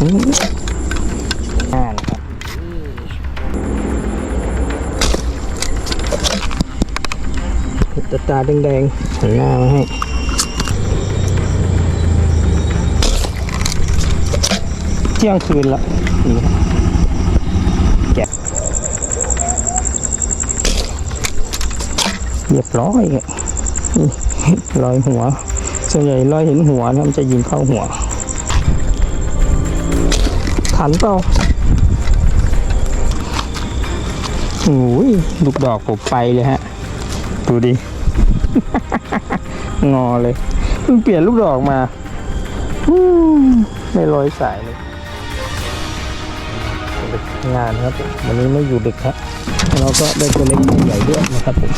อ่านะครับตาตาแดงๆหันหน้ามาให้เที่ยงคืนละจับแกะเรียบร้อยเลยนี่รอยหัว ส่วนใหญ่รอยเห็นหัวนะมันจะยิงเข้าหัว ขันเปล่าโอ้ยลูกดอกผมไปเลยฮะ ดูดิ งอเลยเพิ่งเปลี่ยนลูกดอกมาอืมไม่ลอยสายเลยดึกงานครับผมวันนี้ไม่อยู่ดึกครับเราก็ได้ตัวเล็กตัวใหญ่ด้วยนะครับผม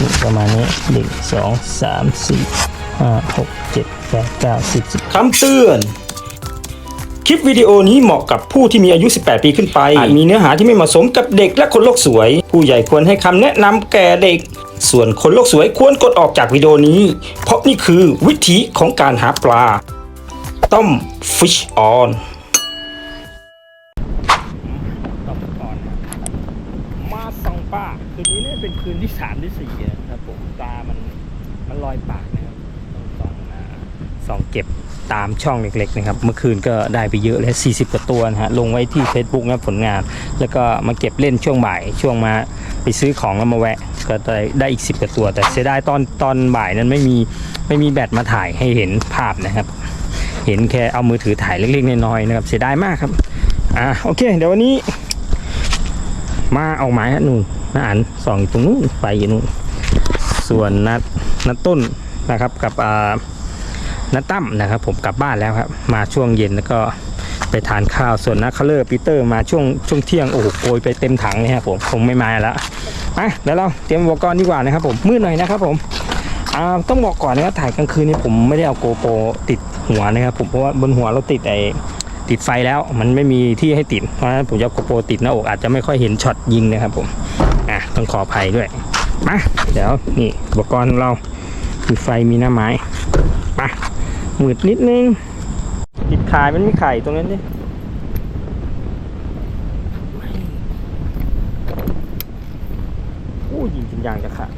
นี่ประมาณนี้หนึ่งสองสามสี่ห้าหกเจ็ดแปดเก้าสิบสิบคำเตือน คลิปวิดีโอนี้เหมาะกับผู้ที่มีอายุ 18 ปีขึ้นไป อาจมีเนื้อหาที่ไม่เหมาะสมกับเด็กและคนโลกสวย ผู้ใหญ่ควรให้คำแนะนำแก่เด็ก ส่วนคนโลกสวยควรกดออกจากวิดีโอนี้ เพราะนี่คือวิธีของการหาปลา ต้ม fish on ตอบก่อนมาส่องปลาคืนนี้เนี่ยเป็นคืนที่สามที่สี่นะครับผมปลามันมันลอยปากนะครับต้องส่องนะ ส่องเก็บตามช่องเล็กๆนะครับ เมื่อคืนก็ได้ไปเยอะแล้ว40 กว่าตัวนะฮะ ลงไว้ที่ Facebook นะผลงาน แล้วก็มาเก็บเล่นช่วงบ่าย ช่วงมาไปซื้อของแล้วมาแวะ ก็ได้ได้อีก 10 กว่าตัว แต่เสียดายตอนตอนบ่ายนั้นไม่มีไม่มีแบตมาถ่ายให้เห็นภาพนะครับ เห็นแค่เอามือถือถ่ายเล็กๆน้อยๆนะครับ เสียดายมากครับ อ่าโอเค เดี๋ยววันนี้ มาเอาไม้ฮะนู่นน้าอันส่องอยู่ตรงนู้นไฟอยู่นู่น ส่วนนัดนัดต้นนะครับกับอ่า นัดตั้มนะครับ ผมกลับบ้านแล้วครับ มาช่วงเย็นแล้วก็ไปทานข้าวส่วนนักคาเลอร์ปีเตอร์มาช่วงช่วงเที่ยงโอ้โหโกยไปเต็มถังเลยครับผมคงไม่มาแล้วอะเดี๋ยวเราเตรียมอุปกรณ์ดีกว่านะครับ ผมมืดหน่อยนะครับ ผมอ่าต้องบอกก่อนนะครับถ่ายกลางคืนนี้ผมไม่ได้เอาโกโปรติดหัวนะครับผมเพราะว่าบนหัวเราติดไอติดไฟแล้วมันไม่มีที่ให้ติดเพราะฉะนั้นผมจะโกโปรติดหน้าอกอาจจะไม่ค่อยเห็นช็อตยิงนะครับผมอะต้องขออภัยด้วยมาเดี๋ยวนี่อุปกรณ์ของเรามีไฟมีหน้าไม้ไป มืดนิดนึงติดขายมันไม่ไข่ตรงนั้นดิโอ้ยิงจนยางจะขาด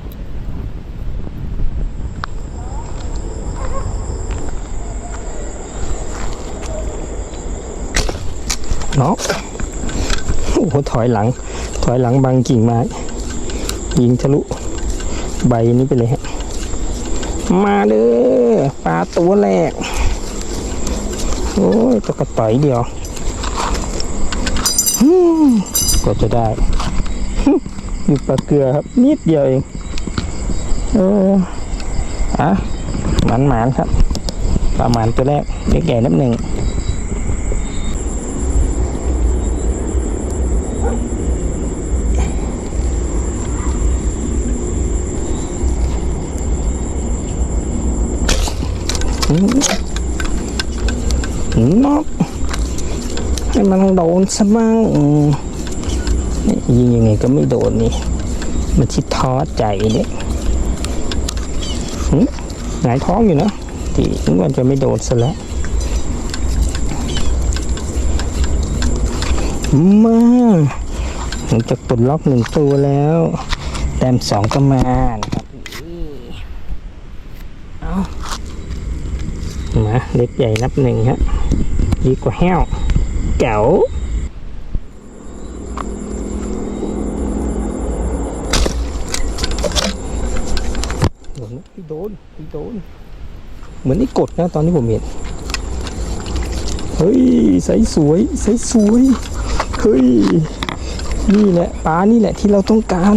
เนาะโอ้โหถอยหลัง ถอยหลังบางกิ่งไม้ยิงทะลุ ใบนี้ไปเลยฮะ มาเด้อปลาตัวแรก โอ้ยตะกระต่อยเดียวก็จะได้อยู่ปลาเกลือครับ นิดเดียวเองเอออะหมันหมานครับ ประมาณตัวแรกเล็กใหญ่นับหนึ่ง น็อกให้มันโดนซะบ้างอืมนี่ยิงยังไงก็ไม่โดนนี่ มันชิดท้อใจเนี่ยหงายท้องอยู่นะที่นึกว่าจะไม่โดนซะแล้วมาผมจะปลดล็อกหนึ่งตัวแล้ว แต้มสองก็ มา เล็กใหญ่นับหนึ่งฮะดีกว่าแห้วแก๋วโดนพี่โดนพี่โดน เหมือนไอ้กดนะตอนที่ผมเห็น เฮ้ยใสสวยใสสวย เฮ้ย นี่แหละปลานี่แหละที่เราต้องการ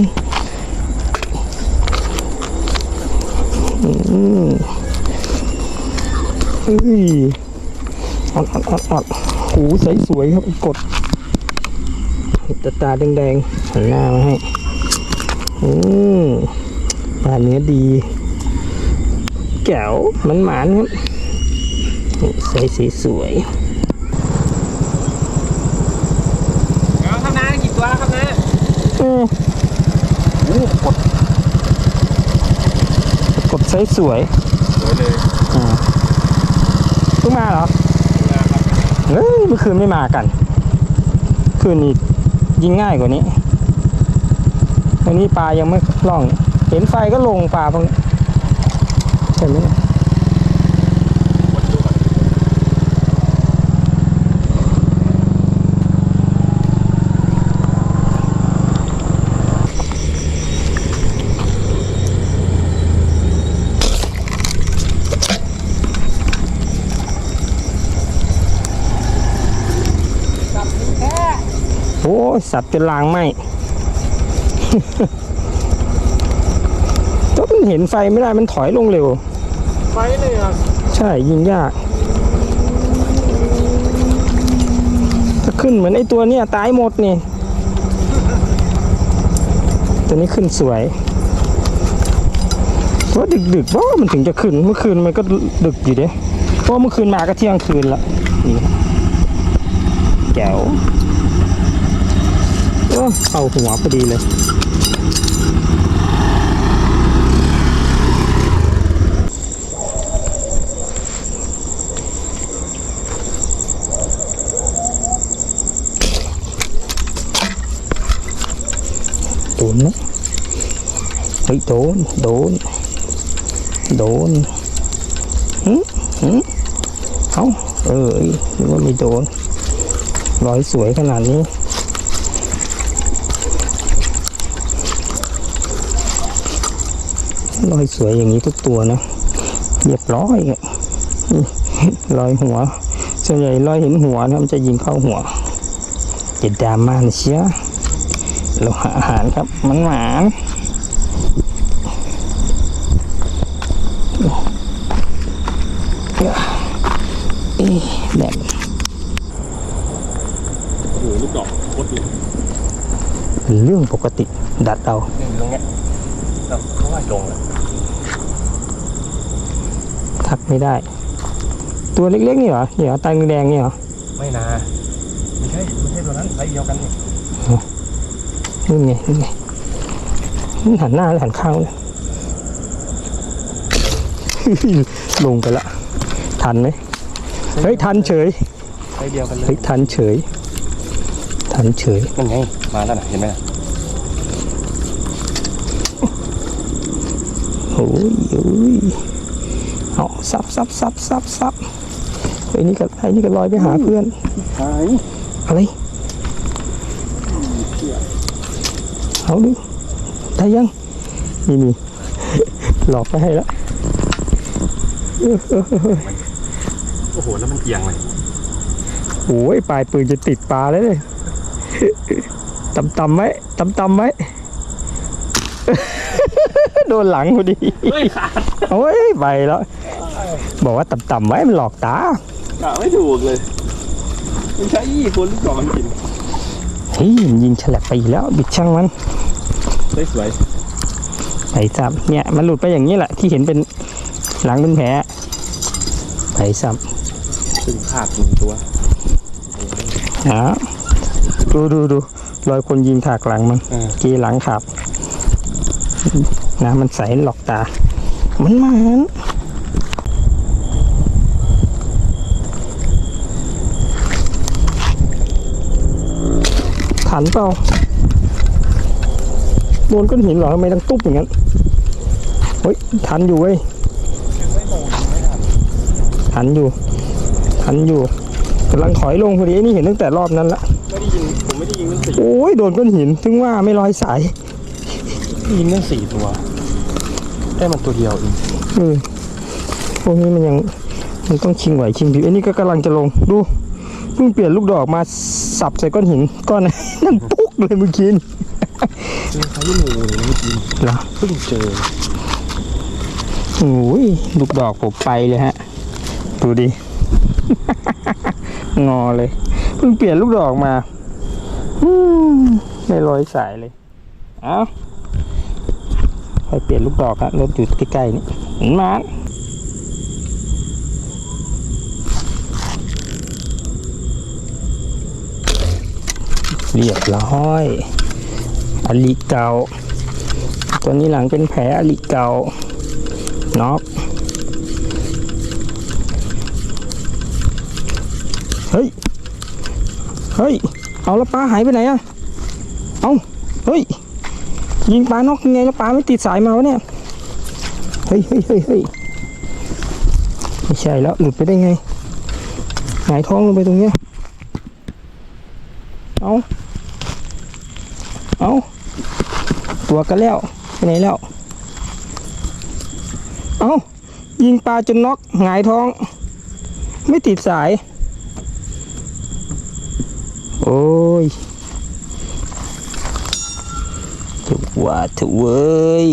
อืม เอ้ยออดออดออดออดหูใสสวยครับไอ้กดตาตาแดงๆหันหน้ามาให้อืมปลาเนื้อดี แก้วมันหมานครับใสสีสวยเอาครับนะกี่ตัวครับนะเออโอ้กดกดใสสวยสวยเลยอ่า เพิ่งมาเหรอเฮ้ยเมื่อคืนไม่มากัน คืนนี้ยิงง่ายกว่านี้ วันนี้ปลายังไม่ล่อง เห็นไฟก็ลงปลาพวกนี้ใช่ไหม ยโอ้ยสับจนลางไหมก็มันเห็นไฟไม่ได้มันถอยลงเร็ว ไฟเลยอะ ใช่ยิงยากถ้าขึ้นเหมือนไอ้ตัวเนี้ยตายหมดนี่ ตัวนี้ขึ้นสวยเพราะดึกๆเพราะว่ามันถึงจะขึ้น เมื่อคืนมันก็ดึกอยู่เด้เพราะว่าเมื่อคืนมาก็เที่ยงคืนละนี่แก้วโอ้ เอาหัวพอดีเลย โดนนะเฮ้ยโดน โดน โดนหืมหืมเอาเออนึกว่าไม่โดนรอยสวยขนาดนี้ รอยสวยอย่างนี้ทุกตัวนะเรียบร้อยอะนี่รอยหัวส่วนใหญ่รอยเห็นหัวนะมันจะยิงเข้าหัวเจ็ดดราม่านเชียเราหาอาหารครับ มันหวานเอ๊ะแบบโอ้โหลูกดอกโคตรดีเป็นเรื่องปกติดัดเอานี่ตรงเนี้ยเราเขาว่าลงอะ ทักไม่ได้ ตัวเล็กๆนี่เหรอนี่เหรอตาแดงๆนี่เหรอไม่นาไม่ใช่ไม่ใช่ตัวนั้นไซส์เดียวกันนี่นี่ไงนี่ไงมันหันหน้าหรือหันข้างเลยลงไปละ ทันไหมเฮ้ยทันเฉยไซส์เดียวกันเลเฮ้ยยทันเฉย ทันเฉยนั่นไงมาแล้วน่ะเห็นไหมน่ะโอ้ยโอ้ยเอา ซับซับซับซับซับไอ้นี่ก็ไอ้นี่ก็ลอยไปหาเพื่อนหายอะไรเอาดิได้ยังนี่นี่หลอกไปให้แล้วเออเออเออโอ้โหแล้วมันเอียงเลยโอ้ยปลายปืนจะติดปลาแล้วเลยตำตำๆไว้ตำตำๆไว้โดนหลังพอดีเฮ้ยขาดโอ้ยไปแล้ว บอกว่าต่ำๆไว้มันหลอกตากะไม่ถูกเลยไม่ใช่คนลูกดอกมันกินเฮ้ยมันยิงฉลับไปอีกแล้ว บิดช่างมันสวยสวยไผ่ซ้ำเนี่ย มันหลุดไปอย่างนี้แหละ ที่เห็นเป็นหลังเป็นแผลไผ่ซ้ซึ่งพลาดหนึ่งตัวำอ้าวดูดูดูรอยคนยิงถากหลังมันเออกีหลังขับน้ำมันใสหลอกตา มันมัน ขันเปล่าโดนก้อนหินเหรอทำไมต้องตุ๊บอย่างนั้นเฮ้ยทันอยู่เว้ยทันอยู่ทันอยู่กำลังถอยลงพอดีไอ้นี่เห็นตั้งแต่รอบนั้นละไม่ได้ยิงผมไม่ได้ยิงทั้งสี่โอ้ยโดนก้อนหินถึงว่าไม่ลอยสายยิงทั้งสี่ตัว ได้มันตัวเดียวเองเออพวกนี้มันยังมันต้องชิงไหวชิงพริบไอ้นี่ก็กำลังจะลงดูเพิ่งเปลี่ยนลูกดอกมาสับใส่ก้อนหินก้อนนั้นนั่นปุ๊ก เลยเมื่อกี้นี่เจอไซส์หนูเลยเมื่อกี้เหรอเพิ่งเจอโอ้ยลูกดอกผมไปเลยฮะ ดูดิ งอเลย เพิ่งเปลี่ยนลูกดอกมาอืมไม่ลอยสายเลย เอ้าไปเปลี่ยนลูกดอกฮะรถอยู่ใกล้ๆนี่เห็นมา เรียบร้อยอลิเก่าตัวนี้หลังเป็นแผลอลิเก่าน็อกเฮ้ย เฮ้ย เอาแล้วปลาหายไปไหนอะเอาเฮ้ย ยิงปลานอกยังไงแล้วปลาไม่ติดสายมาวะเนี่ย เฮ้ยเฮ้ยเฮ้ยเฮ้ยไม่ใช่แล้วหลุดไปได้ไง หายท้องลงไปตรงเนี้ย เอาเอา ตัวกันแล้วไปไหนแล้ว เอ้า ยิงปลาจนน็อกหงายท้อง ไม่ติดสาย โอ้ยถูกว่าถูกเว้ย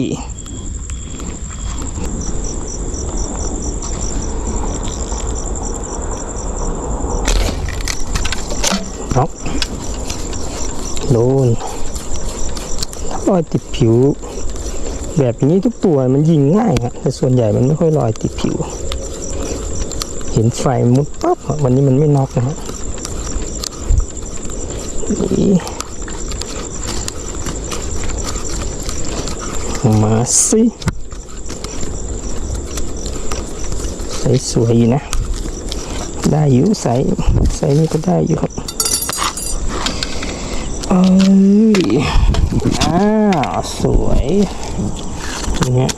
น็อกโดน รอยติดผิว แบบนี้ทุกตัวมันยิงง่ายฮะแต่ส่วนใหญ่มันไม่ค่อยรอยติดผิว เห็นไฟมุดปั๊บอะวันนี้มันไม่น็อกนะฮะมาสิใส่สวยอยู่นะ ได้อยู่ใส่ใส่นี่ก็ได้อยู่ครับ ยอ้าวสวยเนี่ย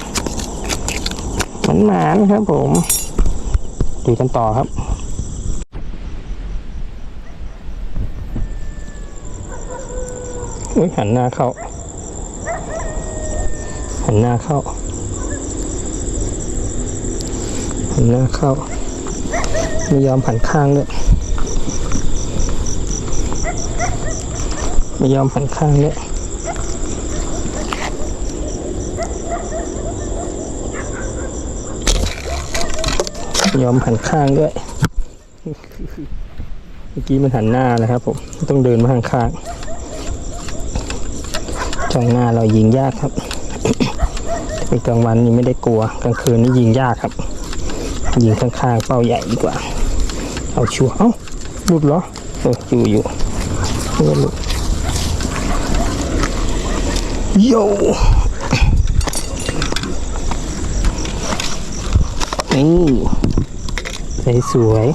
มันหมานครับผมดูกันต่อครับอุ้ยหันหน้าเข้า หันหน้าเข้า หันหน้าเข้า ไม่ยอมหันข้างด้วย ไม่ยอมหันข้างด้วยไม่ยอมหันข้างด้วย เมื่อกี้มันหันหน้านะครับผม ต้องเดินมาข้างข้างๆจ้องหน้าเรายิงยากครับเป็นกลางวันนี่ไม่ได้กลัว กลางคืนนี่ยิงยากครับ ยิงข้างๆเป้าใหญ่ดีกว่า เอาชัวร์เอ้าหลุดเหรอเอออยู่อยู่ไม่หลุด โย่นี่ใสสวย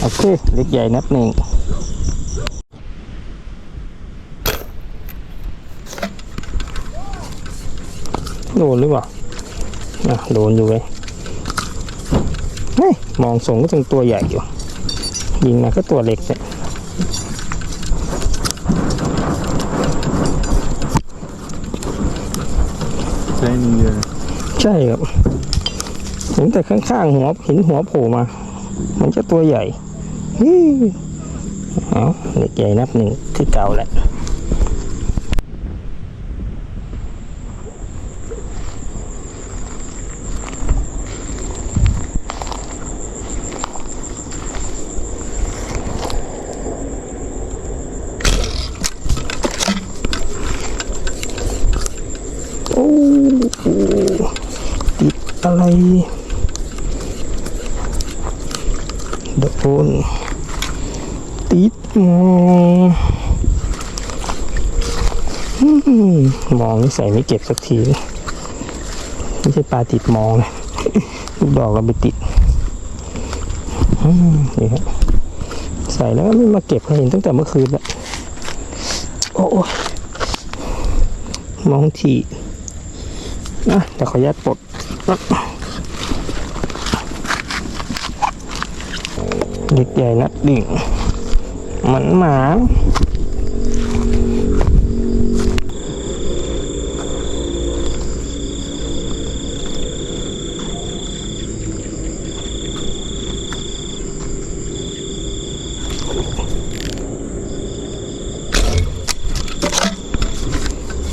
โอเค เล็กใหญ่นับหนึ่งโดนหรือเปล่าอะโดนอยู่เลยเฮ้ยมองทรงก็เป็นตัวใหญ่อยู่ ยิงมาก็ตัวเล็กเนี่ย ช่นี่เลยใช่ครับเห็นแต่ข้างๆหัวเห็นหัวโผล่มา มันจะตัวใหญ่เอาเล็กใหญ่นับหนึ่งที่เก่าแหละโอ้โหติดอะไร โดนติดมองมองนี่ใส่ไม่เก็บสักที ไม่ใช่ปลาติดมองนะลูกดอกเราไปติดนี่ครับใส่แล้วก็ไม่มาเก็บให้เห็นตั้งแต่เมื่อคืนแล้วโอ้ยมองทีนะเดี๋ยวขออนุญาตปลด เด็กใหญ่นัดดิ่งหมือนหมา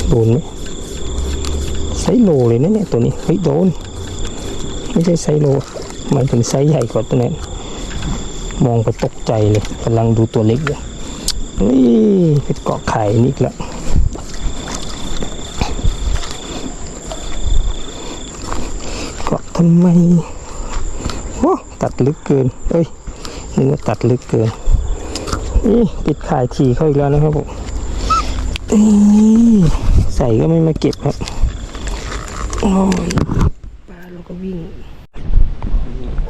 โดนไหมไซโลเลยนะเนี่ยตัวนี้เฮ้ยโดน ไม่ใช่ไซโลหมายถึงไซใหญ่กว่าตัวนั้น มองไปตกใจเลยกำลังดูตัวเล็กอยู่นี่เป็นเกาะไข่นี่แล้วเกาะทำไมโอ้ตัดลึกเกิน เอ้ยนึกว่าตัดลึกเกินนี่ปิดขายทีเขาอีกแล้วนะครับผมนี่ใส่ก็ไม่มาเก็บครับโอ้ยปลาเราก็วิ่ง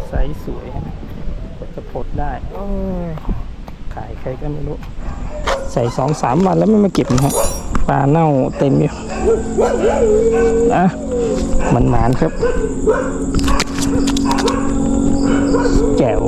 ไซส์สวย ปลดได้โอ้ยขายใครก็ไม่รู้ ใส่สองสามวันแล้วไม่มาเก็บนะฮะปลาเน่าเต็มอยู่นะมันหมานครับ แจ๋ว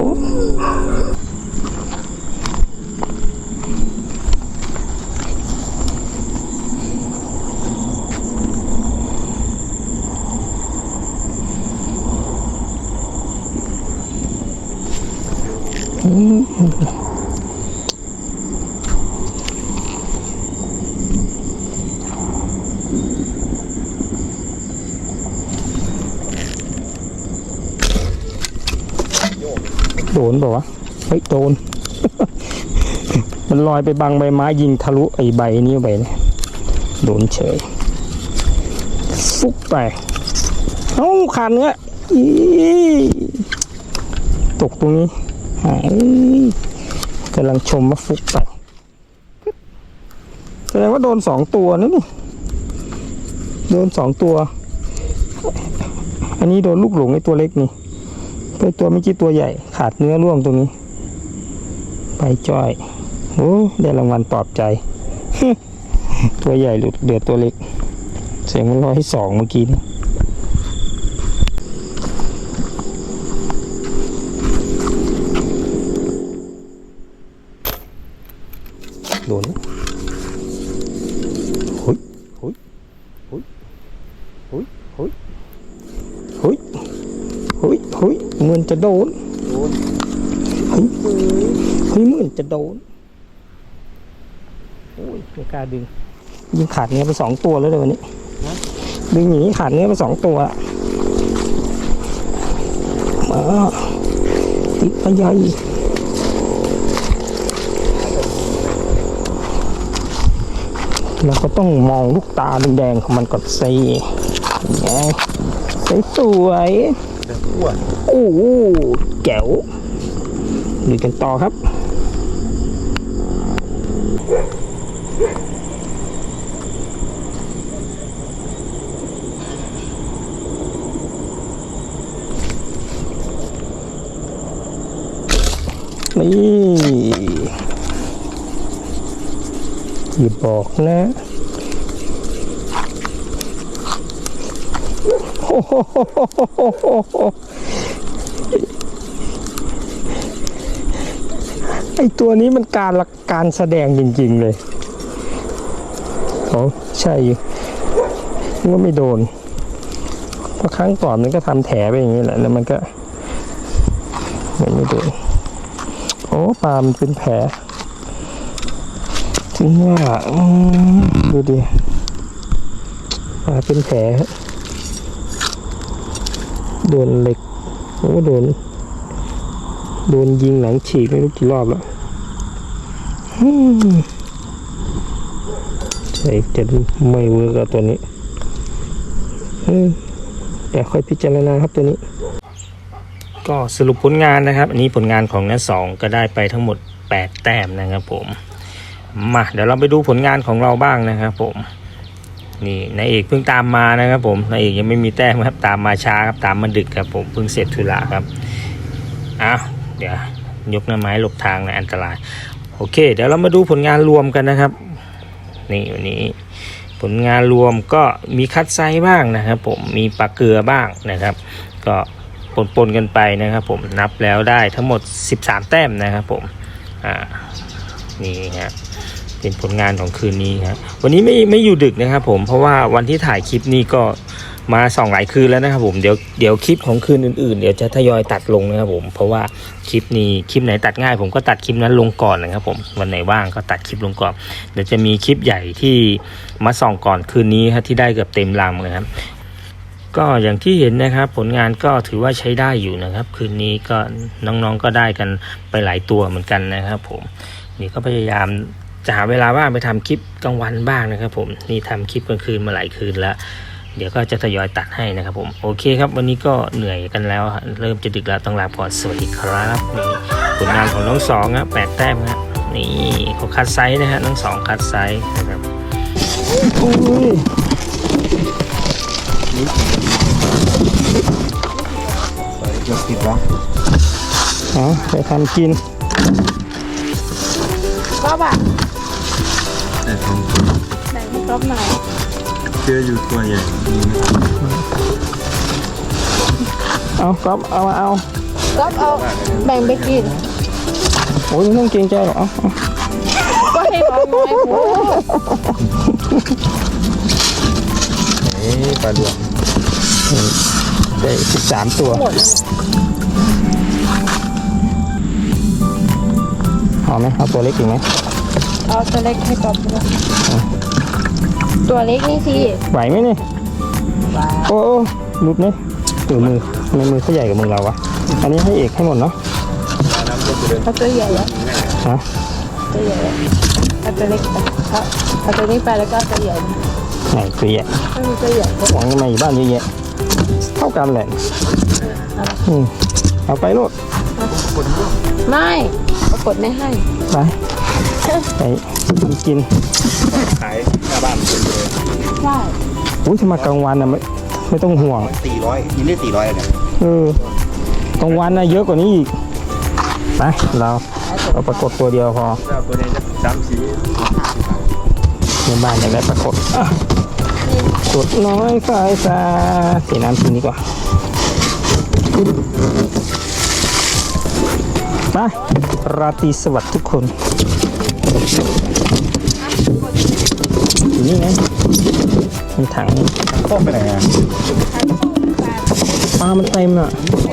นเปล่าวะเฮ้ยโดน มันลอยไปบังใบไม้ยิงทะลุไอ้ใบนี้ไปเนี่ยโดนเฉย ฟุกไปเอ้าขาดเนื้อตกตรงนี้กำลังชมว่าฟุกไปแสดงว่าโดนสองตัวนะนี่โดนสองตัว อันนี้โดนลูกหลงไอ้ตัวเล็กนี่ ไปตัวไม่กี่ตัวใหญ่ ขาดเนื้อร่วงตรงนี้ ไปจ้อย โอ้ได้รางวัลปลอบใจ ตัวใหญ่หลุดเหลือตัวเล็ก เสียงมันร้อยสองเมื่อกี้นี่ จะโดนโอ้ยไม่กล้าดึง ยิงขาดเนื้อไปสองตัวแล้วเลยวันนี้ดึงอย่างนี้ขาดเนื้อไปสองตัวมาติดปลาใหญ่เราก็ต้องมองลูกตาแดงๆของมันก่อนสิไงสวยๆเดินอ้วนโอ้โหแจ๋วลุยกันต่อครับ นี่อย่าบอกนะโอ้โหไอตัวนี้มันการละการแสดงจริง ๆ เลยโอ๋อใช่ว่าไม่โดนเพราะครั้งก่อนมันก็ทำแถไปอย่างนี้แหละ แล้วมันก็มันไม่โดน ปลามันเป็นแผลถึงว่าอืมดูดิปลาเป็นแผลโดนเหล็กโอ้โดน โดนยิงหลังฉีกไม่รู้กี่รอบแล้วใช่จะไม่เวิร์กกับตัวนี้อืมแต่ค่อยพิจารณาครับตัวนี้ ก็สรุปผลงานนะครับ อันนี้ผลงานของนัสองก็ได้ไปทั้งหมด 8 แต้มนะครับผมมาเดี๋ยวเราไปดูผลงานของเราบ้างนะครับผมนี่นายเอกเพิ่งตามมานะครับผมนายเอกยังไม่มีแต้มครับตามมาช้าครับตามมาดึกครับผมเพิ่งเสร็จธุระครับอ้าวเดี๋ยวยกหน้าไม้หลบทางในะอันตราย โอเค เดี๋ยวเรามาดูผลงานรวมกันนะครับ นี่วันนี้ ผลงานรวมก็มีคัดไซส์บ้างนะครับ ผมมีปลาเกลือบ้างนะครับ ก็ ปนๆกันไปนะครับผมนับแล้วได้ทั้งหมด 13 แต้มนะครับผมอ่านี่ฮะเป็นผลงานของคืนนี้ครับวันนี้ไม่ไม่อยู่ดึกนะครับผมเพราะว่าวันที่ถ่ายคลิปนี้ก็มาส่องหลายคืนแล้วนะครับผมเดี๋ยวเดี๋ยวคลิปของคืนอื่นๆ เดี๋ยวจะทยอยตัดลงนะครับผมเพราะว่าคลิปนี้คลิปไหนตัดง่าย ผมก็ตัดคลิปนั้นลงก่อนนะครับผมวันไหนว่างก็ตัดคลิปลงก่อนเดี๋ยวจะมีคลิปใหญ่ที่มาส่องก่อนคืนนี้ครับที่ได้เกือบเต็มลำเลยครับ ก็อย่างที่เห็นนะครับผลงานก็ถือว่าใช้ได้อยู่นะครับ คืนนี้ก็น้องๆก็ได้กันไปหลายตัวเหมือนกันนะครับ ผมนี่ก็พยายามจะหาเวลาว่างไปทำคลิปกลางวันบ้างนะครับ ผมนี่ทำคลิปกลางคืนมาหลายคืนแล้ว เดี๋ยวก็จะทยอยตัดให้นะครับ ผมโอเคครับ วันนี้ก็เหนื่อยกันแล้ว เริ่มจะดึกแล้วต้องลาพอนสวัสดีครับนี่ผลงานของน้องสองครับแปดแต้มครับนี่เขาคัดไซส์นะฮะน้องสองคัดไซส์นะครับ เกือบติดแล้วเอาไปทำกินก๊อฟอะแบ่งให้ก๊อฟหน่อยเจออยู่ตัวใหญ่เอาก๊อฟเอามาเอาก๊อฟเอาแบ่งไปกินโอ้ยไม่ต้องเกรงใจหรอกเอาเอาก็ให้น้องน้อยโอ้เอ๊ะปลาดวง ได้สิบสามตัวหมดเลยเอาไหมเอาตัวเล็กอีกไหมเอาตัวเล็กให้ก๊อฟด้วยตัวเล็กนี่สิไหวไหมเนี่ยโอ้โอ้หลุดไหมถือมือทำไมมือเขาใหญ่กับมือเราวะ อันนี้ให้เอกให้หมดเนาะเอาตัวใหญ่แล้วฮะตัวใหญ่แล้วเอาตัวเล็กไปเอาเอาตัวนี้ไปแล้วก็เอาตัวใหญ่ไหนตัวใหญ่ไม่มีตัวใหญ่ก็หวังทำไมอยู่บ้านเยอะแยะเท่ากันแหละอืมเอาไปโลดไม่ปรากฏไม่ให้ ไปไปกินขายหน้าบ้านคนเลยใช่อุ้ยถ้ามากลางวันนะไม่ไม่ต้องห่วงสี่ร้อยยินได้สี่ร้อยเนี่ยเออกลางวันนะเยอะกว่านี้อีกไปเราเอาปรากฏตัวเดียวพอเจ้าตัวนี้จะสามสีในบ้านอยากได้ปรากฏ อะกดน้อยสายตาเสียน้ำกินดีกว่า ไป ราตรีสวัสดิ์ทุกคนอยู่นี่ไงมีถังโคกไปไหนอะปลามันเต็มอะเอ